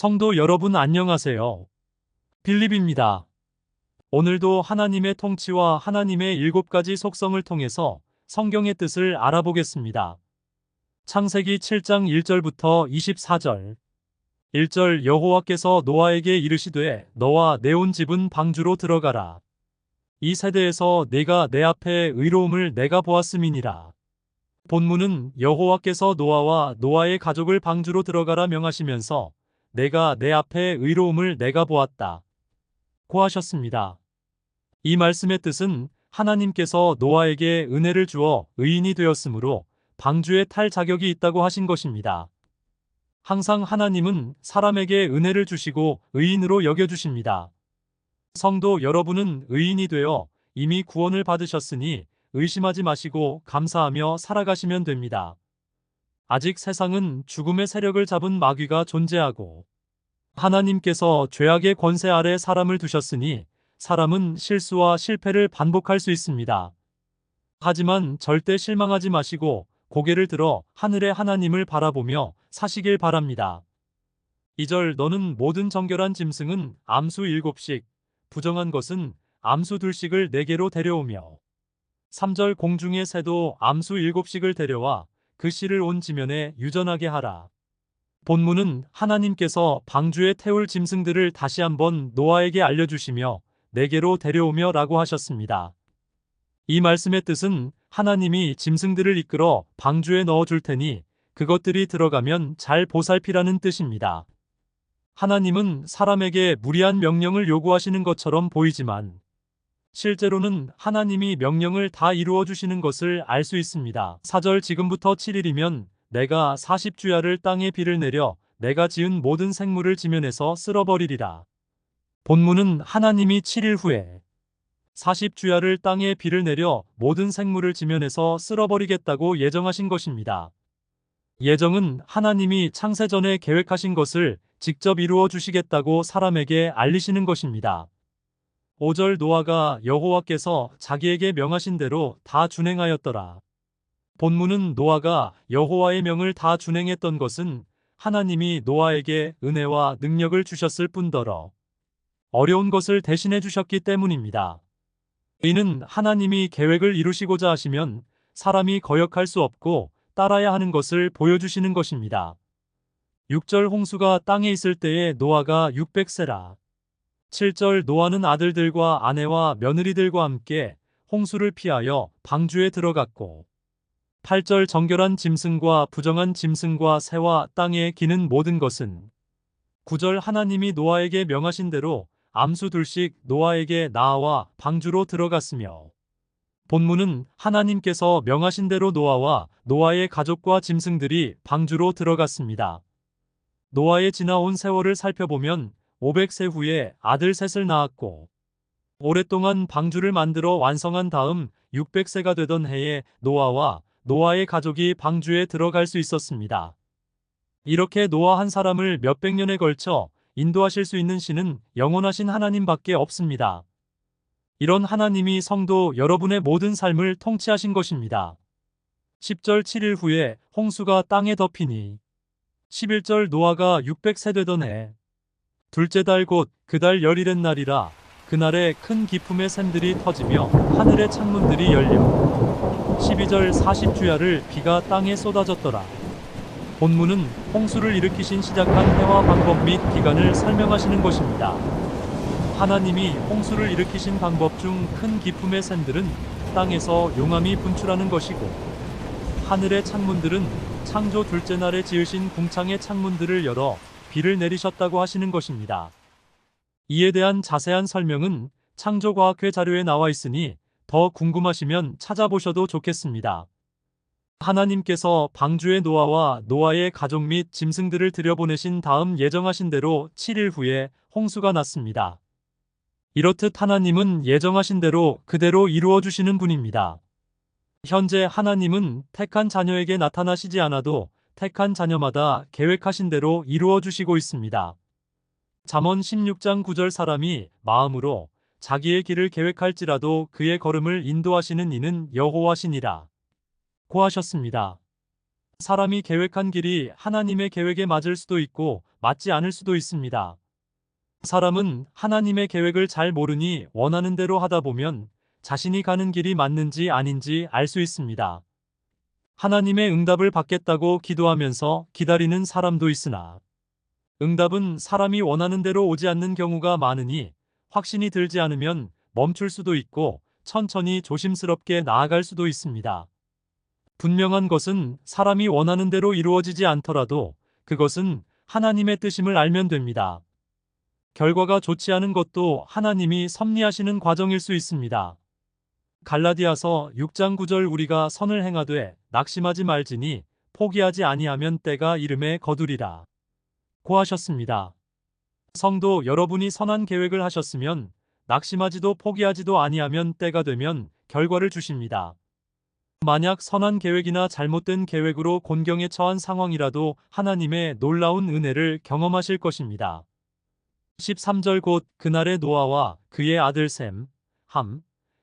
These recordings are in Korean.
성도 여러분 안녕하세요. 빌립입니다. 오늘도 하나님의 통치와 하나님의 일곱 가지 속성을 통해서 성경의 뜻을 알아보겠습니다. 창세기 7장 1절부터 24절. 1절 여호와께서 노아에게 이르시되 너와 내 온 집은 방주로 들어가라. 이 세대에서 내가 내 앞에 의로움을 내가 보았음이니라. 본문은 여호와께서 노아와 노아의 가족을 방주로 들어가라 명하시면서 내가 내 앞에 의로움을 내가 보았다. 고 하셨습니다. 이 말씀의 뜻은 하나님께서 노아에게 은혜를 주어 의인이 되었으므로 방주에 탈 자격이 있다고 하신 것입니다. 항상 하나님은 사람에게 은혜를 주시고 의인으로 여겨주십니다. 성도 여러분은 의인이 되어 이미 구원을 받으셨으니 의심하지 마시고 감사하며 살아가시면 됩니다. 아직 세상은 죽음의 세력을 잡은 마귀가 존재하고 하나님께서 죄악의 권세 아래 사람을 두셨으니 사람은 실수와 실패를 반복할 수 있습니다. 하지만 절대 실망하지 마시고 고개를 들어 하늘의 하나님을 바라보며 사시길 바랍니다. 2절 너는 모든 정결한 짐승은 암수 7씩, 부정한 것은 암수 둘씩을 4개로 데려오며 3절 공중의 새도 암수 7씩을 데려와 그 씨를 온 지면에 유전하게 하라. 본문은 하나님께서 방주에 태울 짐승들을 다시 한번 노아에게 알려주시며 네개로 데려오며 라고 하셨습니다. 이 말씀의 뜻은 하나님이 짐승들을 이끌어 방주에 넣어줄 테니 그것들이 들어가면 잘 보살피라는 뜻입니다. 하나님은 사람에게 무리한 명령을 요구하시는 것처럼 보이지만 실제로는 하나님이 명령을 다 이루어 주시는 것을 알 수 있습니다. 4절 지금부터 7일이면 내가 40주야를 땅에 비를 내려 내가 지은 모든 생물을 지면에서 쓸어버리리라. 본문은 하나님이 7일 후에 40주야를 땅에 비를 내려 모든 생물을 지면에서 쓸어버리겠다고 예정하신 것입니다. 예정은 하나님이 창세전에 계획하신 것을 직접 이루어 주시겠다고 사람에게 알리시는 것입니다. 5절 노아가 여호와께서 자기에게 명하신 대로 다 준행하였더라. 본문은 노아가 여호와의 명을 다 준행했던 것은 하나님이 노아에게 은혜와 능력을 주셨을 뿐더러 어려운 것을 대신해 주셨기 때문입니다. 이는 하나님이 계획을 이루시고자 하시면 사람이 거역할 수 없고 따라야 하는 것을 보여주시는 것입니다. 6절 홍수가 땅에 있을 때에 노아가 600세라. 7절 노아는 아들들과 아내와 며느리들과 함께 홍수를 피하여 방주에 들어갔고 8절 정결한 짐승과 부정한 짐승과 새와 땅에 기는 모든 것은 9절 하나님이 노아에게 명하신 대로 암수 둘씩 노아에게 나아와 방주로 들어갔으며 본문은 하나님께서 명하신 대로 노아와 노아의 가족과 짐승들이 방주로 들어갔습니다. 노아의 지나온 세월을 살펴보면 500세 후에 아들 셋을 낳았고 오랫동안 방주를 만들어 완성한 다음 600세가 되던 해에 노아와 노아의 가족이 방주에 들어갈 수 있었습니다. 이렇게 노아 한 사람을 몇백 년에 걸쳐 인도하실 수 있는 신은 영원하신 하나님밖에 없습니다. 이런 하나님이 성도 여러분의 모든 삶을 통치하신 것입니다. 10절 7일 후에 홍수가 땅에 덮이니 11절 노아가 600세 되던 해 둘째 달 곧 그달 열일의 날이라 그날에 큰 기품의 샘들이 터지며 하늘의 창문들이 열려 12절 40주야를 비가 땅에 쏟아졌더라. 본문은 홍수를 일으키신 시작한 해와 방법 및 기간을 설명하시는 것입니다. 하나님이 홍수를 일으키신 방법 중 큰 기품의 샘들은 땅에서 용암이 분출하는 것이고 하늘의 창문들은 창조 둘째 날에 지으신 궁창의 창문들을 열어 비를 내리셨다고 하시는 것입니다. 이에 대한 자세한 설명은 창조과학회 자료에 나와 있으니 더 궁금하시면 찾아보셔도 좋겠습니다. 하나님께서 방주의 노아와 노아의 가족 및 짐승들을 들여보내신 다음 예정하신 대로 7일 후에 홍수가 났습니다. 이렇듯 하나님은 예정하신 대로 그대로 이루어 주시는 분입니다. 현재 하나님은 택한 자녀에게 나타나시지 않아도 택한 자녀마다 계획하신 대로 이루어 주시고 있습니다. 잠언 16장 9절 사람이 마음으로 자기의 길을 계획할지라도 그의 걸음을 인도하시는 이는 여호와시니라. 고 하셨습니다. 사람이 계획한 길이 하나님의 계획에 맞을 수도 있고 맞지 않을 수도 있습니다. 사람은 하나님의 계획을 잘 모르니 원하는 대로 하다 보면 자신이 가는 길이 맞는지 아닌지 알 수 있습니다. 하나님의 응답을 받겠다고 기도하면서 기다리는 사람도 있으나 응답은 사람이 원하는 대로 오지 않는 경우가 많으니 확신이 들지 않으면 멈출 수도 있고 천천히 조심스럽게 나아갈 수도 있습니다. 분명한 것은 사람이 원하는 대로 이루어지지 않더라도 그것은 하나님의 뜻임을 알면 됩니다. 결과가 좋지 않은 것도 하나님이 섭리하시는 과정일 수 있습니다. 갈라디아서 6장 9절 우리가 선을 행하되 낙심하지 말지니 포기하지 아니하면 때가 이름에 거두리라. 고하셨습니다. 성도 여러분이 선한 계획을 하셨으면 낙심하지도 포기하지도 아니하면 때가 되면 결과를 주십니다. 만약 선한 계획이나 잘못된 계획으로 곤경에 처한 상황이라도 하나님의 놀라운 은혜를 경험하실 것입니다. 13절 곧 그날의 노아와 그의 아들 셈, 함,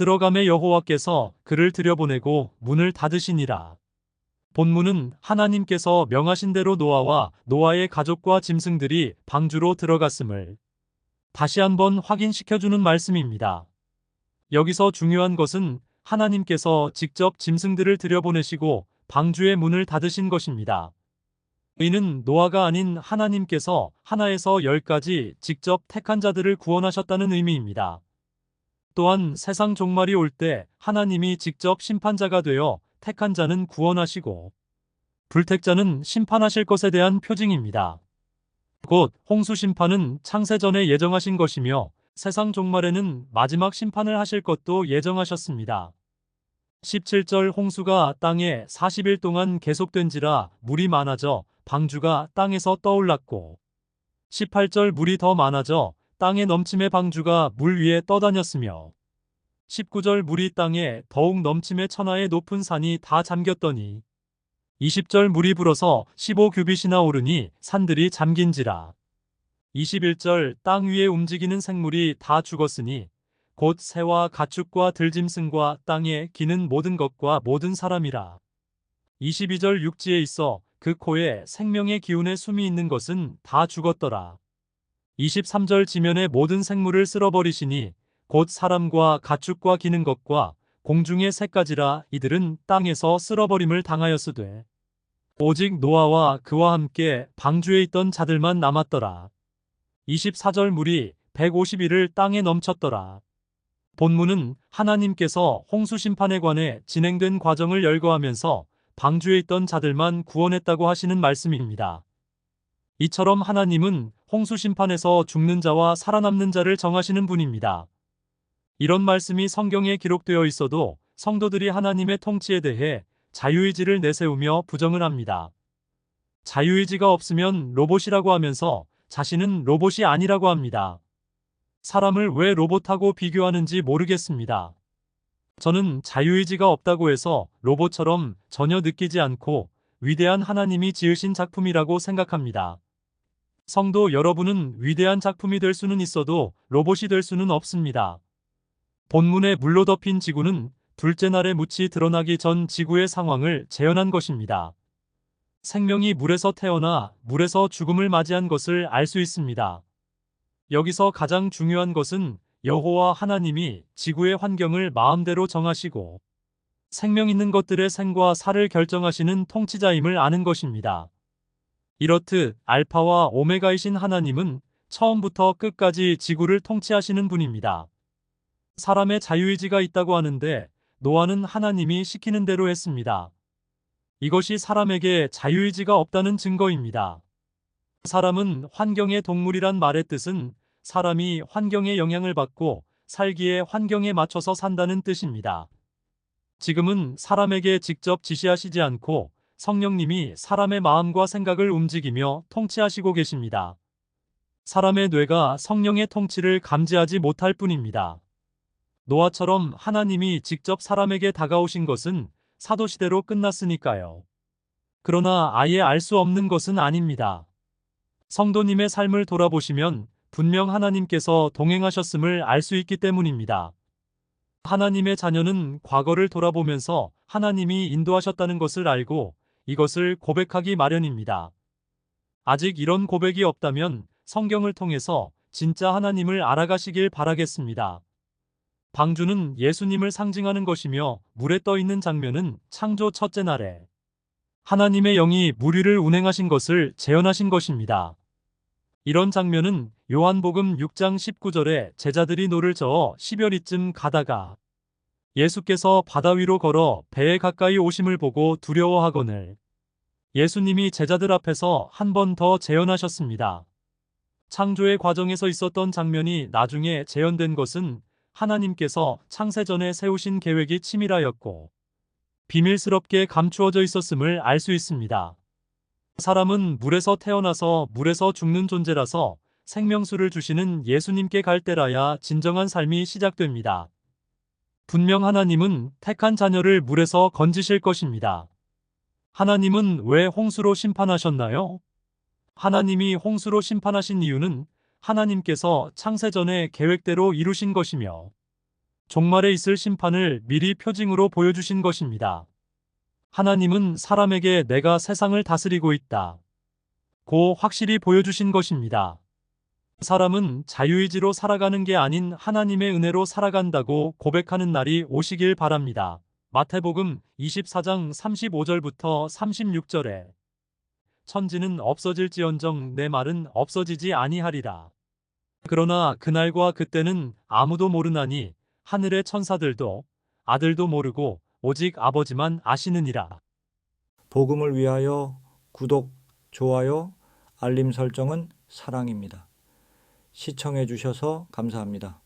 들어감에 여호와께서 그를 들여보내고 문을 닫으시니라. 본문은 하나님께서 명하신 대로 노아와 노아의 가족과 짐승들이 방주로 들어갔음을 다시 한번 확인시켜주는 말씀입니다. 여기서 중요한 것은 하나님께서 직접 짐승들을 들여보내시고 방주의 문을 닫으신 것입니다. 이는 노아가 아닌 하나님께서 하나에서 열까지 직접 택한 자들을 구원하셨다는 의미입니다. 또한 세상 종말이 올 때 하나님이 직접 심판자가 되어 택한 자는 구원하시고 불택자는 심판하실 것에 대한 표징입니다. 곧 홍수 심판은 창세 전에 예정하신 것이며 세상 종말에는 마지막 심판을 하실 것도 예정하셨습니다. 17절 홍수가 땅에 40일 동안 계속된지라 물이 많아져 방주가 땅에서 떠올랐고 18절 물이 더 많아져 땅에 넘침의 방주가 물 위에 떠다녔으며 19절 물이 땅에 더욱 넘침의 천하의 높은 산이 다 잠겼더니 20절 물이 불어서 15규빗이나 오르니 산들이 잠긴지라 21절 땅 위에 움직이는 생물이 다 죽었으니 곧 새와 가축과 들짐승과 땅에 기는 모든 것과 모든 사람이라 22절 육지에 있어 그 코에 생명의 기운의 숨이 있는 것은 다 죽었더라. 23절 지면의 모든 생물을 쓸어버리시니 곧 사람과 가축과 기는 것과 공중의 새까지라 이들은 땅에서 쓸어버림을 당하였으되 오직 노아와 그와 함께 방주에 있던 자들만 남았더라. 24절 물이 150일을 땅에 넘쳤더라. 본문은 하나님께서 홍수 심판에 관해 진행된 과정을 열거하면서 방주에 있던 자들만 구원했다고 하시는 말씀입니다. 이처럼 하나님은 홍수 심판에서 죽는 자와 살아남는 자를 정하시는 분입니다. 이런 말씀이 성경에 기록되어 있어도 성도들이 하나님의 통치에 대해 자유의지를 내세우며 부정을 합니다. 자유의지가 없으면 로봇이라고 하면서 자신은 로봇이 아니라고 합니다. 사람을 왜 로봇하고 비교하는지 모르겠습니다. 저는 자유의지가 없다고 해서 로봇처럼 전혀 느끼지 않고 위대한 하나님이 지으신 작품이라고 생각합니다. 성도 여러분은 위대한 작품이 될 수는 있어도 로봇이 될 수는 없습니다. 본문에 물로 덮인 지구는 둘째 날에 묻이 드러나기 전 지구의 상황을 재현한 것입니다. 생명이 물에서 태어나 물에서 죽음을 맞이한 것을 알 수 있습니다. 여기서 가장 중요한 것은 여호와 하나님이 지구의 환경을 마음대로 정하시고 생명 있는 것들의 생과 사를 결정하시는 통치자임을 아는 것입니다. 이렇듯 알파와 오메가이신 하나님은 처음부터 끝까지 지구를 통치하시는 분입니다. 사람의 자유의지가 있다고 하는데 노아는 하나님이 시키는 대로 했습니다. 이것이 사람에게 자유의지가 없다는 증거입니다. 사람은 환경의 동물이란 말의 뜻은 사람이 환경의 영향을 받고 살기에 환경에 맞춰서 산다는 뜻입니다. 지금은 사람에게 직접 지시하시지 않고 성령님이 사람의 마음과 생각을 움직이며 통치하시고 계십니다. 사람의 뇌가 성령의 통치를 감지하지 못할 뿐입니다. 노아처럼 하나님이 직접 사람에게 다가오신 것은 사도시대로 끝났으니까요. 그러나 아예 알 수 없는 것은 아닙니다. 성도님의 삶을 돌아보시면 분명 하나님께서 동행하셨음을 알 수 있기 때문입니다. 하나님의 자녀는 과거를 돌아보면서 하나님이 인도하셨다는 것을 알고 이것을 고백하기 마련입니다. 아직 이런 고백이 없다면 성경을 통해서 진짜 하나님을 알아가시길 바라겠습니다. 방주는 예수님을 상징하는 것이며 물에 떠 있는 장면은 창조 첫째 날에 하나님의 영이 물 위를 운행하신 것을 재현하신 것입니다. 이런 장면은 요한복음 6장 19절에 제자들이 노를 저어 10여리쯤 가다가 예수께서 바다 위로 걸어 배에 가까이 오심을 보고 두려워하거늘 예수님이 제자들 앞에서 한 번 더 재현하셨습니다. 창조의 과정에서 있었던 장면이 나중에 재현된 것은 하나님께서 창세전에 세우신 계획이 치밀하였고 비밀스럽게 감추어져 있었음을 알 수 있습니다. 사람은 물에서 태어나서 물에서 죽는 존재라서 생명수를 주시는 예수님께 갈 때라야 진정한 삶이 시작됩니다. 분명 하나님은 택한 자녀를 물에서 건지실 것입니다. 하나님은 왜 홍수로 심판하셨나요? 하나님이 홍수로 심판하신 이유는 하나님께서 창세전에 계획대로 이루신 것이며 종말에 있을 심판을 미리 표징으로 보여주신 것입니다. 하나님은 사람에게 내가 세상을 다스리고 있다. 고 확실히 보여주신 것입니다. 사람은 자유의지로 살아가는 게 아닌 하나님의 은혜로 살아간다고 고백하는 날이 오시길 바랍니다. 마태복음 24장 35절부터 36절에 천지는 없어질지언정 내 말은 없어지지 아니하리라. 그러나 그날과 그때는 아무도 모르나니 하늘의 천사들도 아들도 모르고 오직 아버지만 아시느니라. 복음을 위하여 구독, 좋아요, 알림 설정은 사랑입니다. 시청해 주셔서 감사합니다.